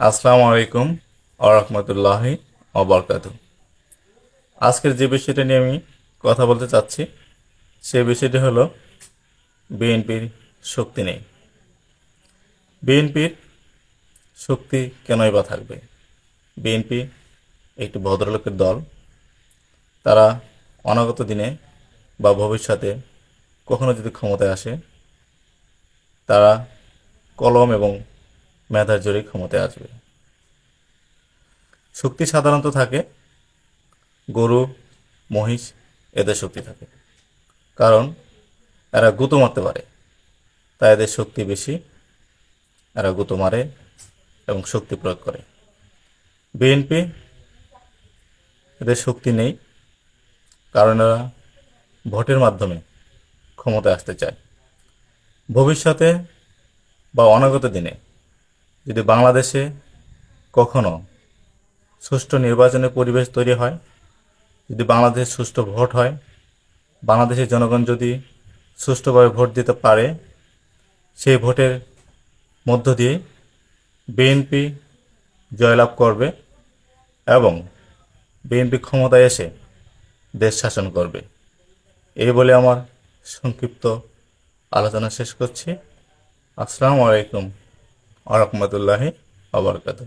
আসসালামু আলাইকুম আরহামতুল্লাহি অবরকাত আজকের যে বিষয়টা নিয়ে আমি কথা বলতে চাচ্ছি, সে বিষয়টি হলো বিএনপির শক্তি নেই। বিএনপির শক্তি কেনই বা থাকবে? বিএনপি একটি ভদ্রলোকের দল। তারা অনাগত দিনে বা ভবিষ্যতে কখনো যদি ক্ষমতায় আসে, তারা কলম এবং মেধার জোরে ক্ষমতায় আসবে। শক্তি সাধারণত থাকে, গরু, মহিষ, এদের শক্তি থাকে। কারণ এরা গুঁতো মারতে পারে, তাই এদের শক্তি বেশি, এরা গুঁতো মারে এবং শক্তি প্রয়োগ করে। বিএনপি এদের শক্তি নেই, কারণ এরা ভোটের মাধ্যমে ক্ষমতায় আসতে চায়। ভবিষ্যতে বা অনাগত দিনে যদি বাংলাদেশে কখনো সুষ্ঠু নির্বাচনের পরিবেশ তৈরি হয়, যদি বাংলাদেশে সুষ্ঠু ভোট হয়, বাংলাদেশের জনগণ যদি সুষ্ঠুভাবে ভোট দিতে পারে, সেই ভোটের মধ্য দিয়ে বিএনপি জয়লাভ করবে এবং বিএনপি ক্ষমতায় এসে দেশ শাসন করবে। এই বলে আমার সংক্ষিপ্ত আলোচনা শেষ করছি। আসসালামু আলাইকুম। আরহামতুল্লাহি আবরকাত